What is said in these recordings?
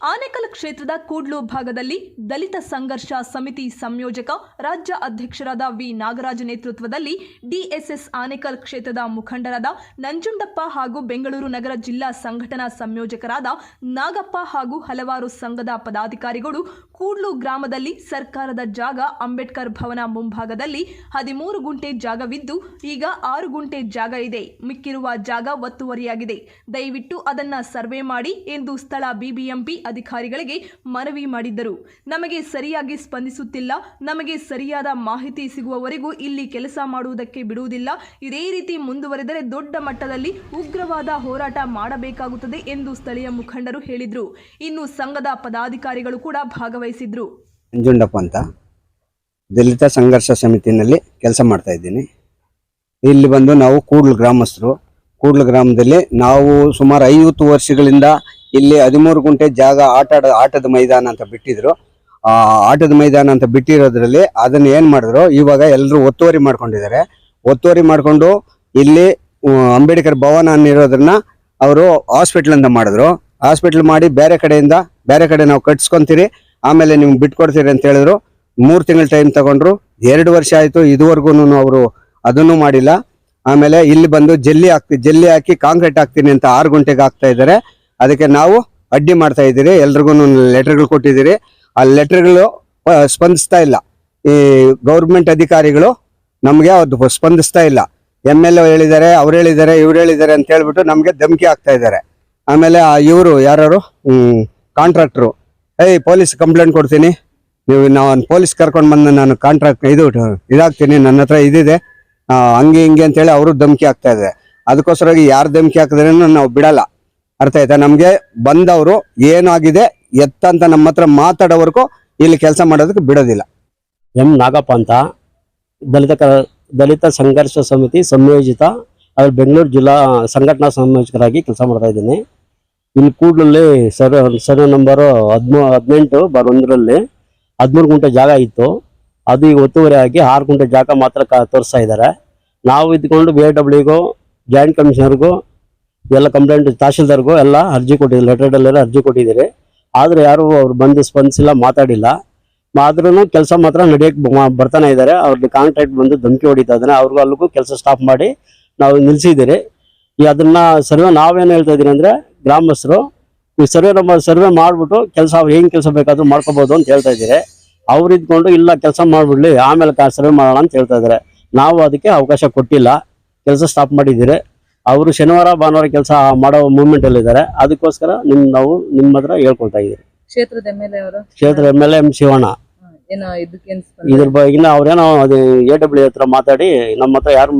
ಆನೇಕಲ್ ಕ್ಷೇತ್ರದ ಕೂಡ್ಲು ಭಾಗದಲ್ಲಿ ದಲಿತ ಸಂಘರ್ಷ ಸಮಿತಿ ಸಂಯೋಜಕ, ರಾಜ್ಯ ಅಧ್ಯಕ್ಷರಾದ ವಿ. ನಾಗರಾಜ್ ನೇತೃತ್ವದಲ್ಲಿ ಡಿಎಸ್ಎಸ್ ಆನೇಕಲ್ ಕ್ಷೇತ್ರದ ಮುಖಂಡರಾದ ನಂಜುಂಡಪ್ಪ ಹಾಗೂ ಬೆಂಗಳೂರು ನಗರ ಜಿಲ್ಲಾ ಸಂಘಟನಾ ಸಂಯೋಜಕರಾದ ನಾಗಪ್ಪ ಹಾಗೂ ಹಲವಾರು ಸಂಘದ ಪದಾಧಿಕಾರಿಗಳು ಕೂಡ್ಲು ಗ್ರಾಮದಲ್ಲಿ ಸರ್ಕಾರದ ಜಾಗ ಅಂಬೇಡ್ಕರ್ ಭವನ ಮುಂಭಾಗದಲ್ಲಿ ಹದಿಮೂರು ಗುಂಟೆ ಜಾಗವಿದ್ದು, ಈಗ ಆರು ಗುಂಟೆ ಜಾಗ ಇದೆ. ಮಿಕ್ಕಿರುವ ಜಾಗ ಒತ್ತುವರಿಯಾಗಿದೆ. ದಯವಿಟ್ಟು ಅದನ್ನು ಸರ್ವೆ ಮಾಡಿ ಎಂದು ಸ್ಥಳ ಬಿಬಿಎಂಪಿ ಅಧಿಕಾರಿಗಳಿಗೆ ಮನವಿ ಮಾಡಿದ್ದರು. ನಮಗೆ ಸರಿಯಾಗಿ ಸ್ಪಂದಿಸುತ್ತಿಲ್ಲ. ನಮಗೆ ಸರಿಯಾದ ಮಾಹಿತಿ ಸಿಗುವವರೆಗೂ ಇಲ್ಲಿ ಕೆಲಸ ಮಾಡುವುದಕ್ಕೆ ಬಿಡುವುದಿಲ್ಲ. ಇದೇ ರೀತಿ ಮುಂದುವರೆದರೆ ದೊಡ್ಡ ಮಟ್ಟದಲ್ಲಿ ಉಗ್ರವಾದ ಹೋರಾಟ ಮಾಡಬೇಕಾಗುತ್ತದೆ ಎಂದು ಸ್ಥಳೀಯ ಮುಖಂಡರು ಹೇಳಿದರು. ಇನ್ನು ಸಂಘದ ಪದಾಧಿಕಾರಿಗಳು ಕೂಡ ಭಾಗವಹಿಸಿದ್ರು. ನಂಜುಂಡಪ್ಪ ಅಂತ. ದಲಿತ ಸಂಘರ್ಷ ಸಮಿತಿನಲ್ಲಿ ಕೆಲಸ ಮಾಡ್ತಾ ಇದ್ದೀನಿ. ಇಲ್ಲಿ ಬಂದು ನಾವು ಕೂಡ್ಲು ಗ್ರಾಮಸ್ಥರು. ಕೂಡ್ಲು ಗ್ರಾಮದಲ್ಲಿ ನಾವು ಸುಮಾರು ಐವತ್ತು ವರ್ಷಗಳಿಂದ ಇಲ್ಲಿ ಹದಿಮೂರು ಗುಂಟೆ ಜಾಗ ಆಟ ಆಟದ ಮೈದಾನ ಅಂತ ಬಿಟ್ಟಿದ್ರು. ಆ, ಆಟದ ಮೈದಾನ ಅಂತ ಬಿಟ್ಟಿರೋದ್ರಲ್ಲಿ ಅದನ್ನ ಏನ್ ಮಾಡಿದ್ರು? ಇವಾಗ ಎಲ್ಲರೂ ಒತ್ತುವರಿ ಮಾಡ್ಕೊಂಡಿದ್ದಾರೆ. ಒತ್ತುವರಿ ಮಾಡ್ಕೊಂಡು ಇಲ್ಲಿ ಅಂಬೇಡ್ಕರ್ ಭವನ ಅನ್ನಿರೋದನ್ನ ಅವರು ಹಾಸ್ಪಿಟ್ಲ್ ಅಂತ ಮಾಡಿದ್ರು. ಹಾಸ್ಪಿಟ್ಲ್ ಮಾಡಿ ಬೇರೆ ಕಡೆಯಿಂದ, ಬೇರೆ ಕಡೆ ನಾವು ಕಟ್ಸ್ಕೊಂತೀರಿ, ಆಮೇಲೆ ನಿಮ್ಗೆ ಬಿಟ್ಕೊಡ್ತೀರಿ ಅಂತ ಹೇಳಿದ್ರು. ಮೂರು ತಿಂಗಳ ಟೈಮ್ ತಗೊಂಡ್ರು. ಎರಡು ವರ್ಷ ಆಯಿತು ಇದುವರೆಗೂ ಅವರು ಅದನ್ನು ಮಾಡಿಲ್ಲ. ಆಮೇಲೆ ಇಲ್ಲಿ ಬಂದು ಜಲ್ಲಿ ಹಾಕ್ತಿ, ಜಲ್ಲಿ ಹಾಕಿ ಕಾಂಕ್ರೀಟ್ ಹಾಕ್ತೀನಿ ಅಂತ ಆರು ಗಂಟೆಗೆ ಹಾಕ್ತಾ ಇದ್ದಾರೆ. ಅದಕ್ಕೆ ನಾವು ಅಡ್ಡಿ ಮಾಡ್ತಾ ಇದ್ದೀರಿ. ಎಲ್ರಿಗೂ ಲೆಟರ್ಗಳು ಕೊಟ್ಟಿದ್ದೀರಿ. ಆ ಲೆಟರ್ಗಳು ಸ್ಪಂದಿಸ್ತಾ ಇಲ್ಲ. ಈ ಗೌರ್ಮೆಂಟ್ ಅಧಿಕಾರಿಗಳು ನಮಗೆ ಅದು ಸ್ಪಂದಿಸ್ತಾ ಇಲ್ಲ. ಎಂ ಎಲ್ ಎ ಹೇಳಿದ್ದಾರೆ, ಅವ್ರು ಹೇಳಿದ್ದಾರೆ, ಇವ್ರು ಹೇಳಿದ್ದಾರೆ ಅಂತ ಹೇಳ್ಬಿಟ್ಟು ನಮಗೆ ಧಮಕಿ ಆಗ್ತಾ ಇದ್ದಾರೆ. ಆಮೇಲೆ ಆ ಇವರು ಯಾರು ಕಾಂಟ್ರಾಕ್ಟ್ರು ಏಯ್ ಪೊಲೀಸ್ ಕಂಪ್ಲೇಂಟ್ ಕೊಡ್ತೀನಿ. ನೀವು ನಾನು ಪೊಲೀಸ್ ಕರ್ಕೊಂಡು ಬಂದು ನಾನು ಕಾಂಟ್ರಾಕ್ಟ್ ಇದು, ಇದಾಗ್ತೀನಿ, ನನ್ನ ಹತ್ರ ಇದಿದೆ. ಹಂಗೆ ಹಿಂಗೆ ಅಂತೇಳಿ ಅವರು ಧಮಕಿ ಆಗ್ತಾ ಇದೆ ಅದಕ್ಕೋಸ್ಕರವಾಗಿ ಯಾರು ಧಮಕಿ ಹಾಕಿದ್ರೆ ನಾವು ಬಿಡಲ್ಲ. ಅರ್ಥ ಆಯ್ತಾ? ನಮಗೆ ಬಂದವರು ಏನಾಗಿದೆ, ಎತ್ತಂತ ನಮ್ಮ ಹತ್ರ ಮಾತಾಡೋವರೆಗೂ ಇಲ್ಲಿ ಕೆಲಸ ಮಾಡೋದಕ್ಕೆ ಬಿಡೋದಿಲ್ಲ. ಎಂ ನಾಗಪ್ಪ ಅಂತ. ದಲಿತ ದಲಿತ ಸಂಘರ್ಷ ಸಮಿತಿ ಸಂಯೋಜಿತ ಅದ್ರ ಬೆಂಗಳೂರು ಜಿಲ್ಲಾ ಸಂಘಟನಾ ಸಂಯೋಜಕರಾಗಿ ಕೆಲಸ ಮಾಡ್ತಾ ಇದ್ದೀನಿ. ಇಲ್ಲಿ ಕೂಡಲಲ್ಲಿ ಸರ್ ಸರ್ ನಂಬರು ಹದಿಮೂ, ಹದಿನೆಂಟು ಬರ್, ಒಂದರಲ್ಲಿ ಹದಿಮೂರು ಗುಂಟೆ ಜಾಗ ಇತ್ತು. ಅದು ಈಗ ಒತ್ತುವರಿ ಆಗಿ ಆರು ಗುಂಟೆ ಜಾಗ ಮಾತ್ರ ಕ, ತೋರಿಸ್ತಾ ಇದ್ದಾರೆ. ನಾವು ಇದ್ಕೊಂಡು ಬಿ ಎ ಡಬ್ಲ್ಯೂಗೂ ಜಾಯಿಂಟ್ ಕಮಿಷನರ್ಗೂ ಎಲ್ಲ ಕಂಪ್ಲೇಂಟ್ ತಹಶೀಲ್ದಾರ್ಗೂ ಎಲ್ಲ ಅರ್ಜಿ ಕೊಟ್ಟಿದ್ದೀವಿ ಲೆಟರ್ಡಲ್ಲೆಲ್ಲ ಅರ್ಜಿ ಕೊಟ್ಟಿದ್ದೀರಿ. ಆದರೆ ಯಾರು ಅವ್ರು ಬಂದು ಸ್ಪಂದಿಸಿಲ್ಲ ಮಾತಾಡಿಲ್ಲ. ಆದ್ರೂ ಕೆಲಸ ಮಾತ್ರ ನಡೆಯಕ್ಕೆ ಬರ್ತಾನೆ ಇದ್ದಾರೆ. ಅವ್ರದ್ದು ಕಾಂಟ್ರಾಕ್ಟ್ ಬಂದು ಧಮಕಿ ಹೊಡಿತಾ ಇದ್ದಾನೆ. ಅವ್ರಿಗೂ ಅಲ್ಲಿಗೂ ಕೆಲಸ ಸ್ಟಾಪ್ ಮಾಡಿ ನಾವು ನಿಲ್ಲಿಸಿದ್ದೀರಿ ಈ ಅದನ್ನು ಸರ್ವೆ ನಾವೇನು ಹೇಳ್ತಾ ಇದೀನಿ ಅಂದರೆ ಗ್ರಾಮಸ್ಥರು, ಈ ಸರ್ವೆ ನಮ್ಮ ಸರ್ವೆ ಮಾಡಿಬಿಟ್ಟು ಕೆಲಸ ಏನು ಕೆಲಸ ಬೇಕಾದರೂ ಮಾಡ್ಕೋಬೋದು ಅಂತ ಹೇಳ್ತಾ ಇದ್ದೀರಿ. ಅವ್ರು ಇದ್ಕೊಂಡು ಇಲ್ಲ ಕೆಲಸ ಮಾಡಿಬಿಡ್ಲಿ, ಆಮೇಲೆ ಸರ್ವೆ ಮಾಡೋಣ ಅಂತ ಹೇಳ್ತಾ ಇದ್ದಾರೆ. ನಾವು ಅದಕ್ಕೆ ಅವಕಾಶ ಕೊಟ್ಟಿಲ್ಲ. ಕೆಲಸ ಸ್ಟಾಪ್ ಮಾಡಿದ್ದೀರಿ. ಅವರು ಶನಿವಾರ ಭಾನುವಾರ ಕೆಲಸ ಮಾಡೋ ಮೂವ್ಮೆಂಟ್ ಅಲ್ಲಿ ಇದ್ದಾರೆ. ಅದಕ್ಕೋಸ್ಕರ ನಿಮ್ ನಾವು ನಿಮ್ಮ ಹತ್ರ ಹೇಳ್ಕೊಳ್ತಾ ಇದೀವಿ ಕ್ಷೇತ್ರದ ಎಂ ಎಲ್ ಎ ಅವರು? ಕ್ಷೇತ್ರ ಎಂ ಎಲ್ ಎಂ ಶಿವಣ್ಣ. ಏನೋ ಇದ್ರ ಬಗ್ಗೆ ಅವ್ರೇನೋ ಅದು ಎ ಡಬ್ಲ್ಯೂ ಹತ್ರ ಮಾತಾಡಿ ನಮ್ಮ ಹತ್ರ ಯಾರು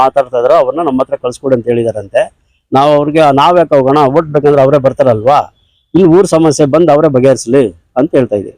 ಮಾತಾಡ್ತಾ ಇದಾರೋ ಅವ್ರನ್ನ ನಮ್ಮ ಹತ್ರ ಕಳ್ಸ್ಕೊಡಿ ಅಂತ ಹೇಳಿದಾರಂತೆ. ನಾವು ಅವ್ರಿಗೆ ನಾವ್ ಯಾಕೆ ಹೋಗೋಣ? ಓಟ್ ಬೇಕಂದ್ರೆ ಅವರೇ ಬರ್ತಾರಲ್ವಾ? ಇಲ್ಲಿ ಊರ್ ಸಮಸ್ಯೆ ಬಂದು ಅವರೇ ಬಗೆಹರಿಸ್ಲಿ ಅಂತ ಹೇಳ್ತಾ ಇದೀವಿ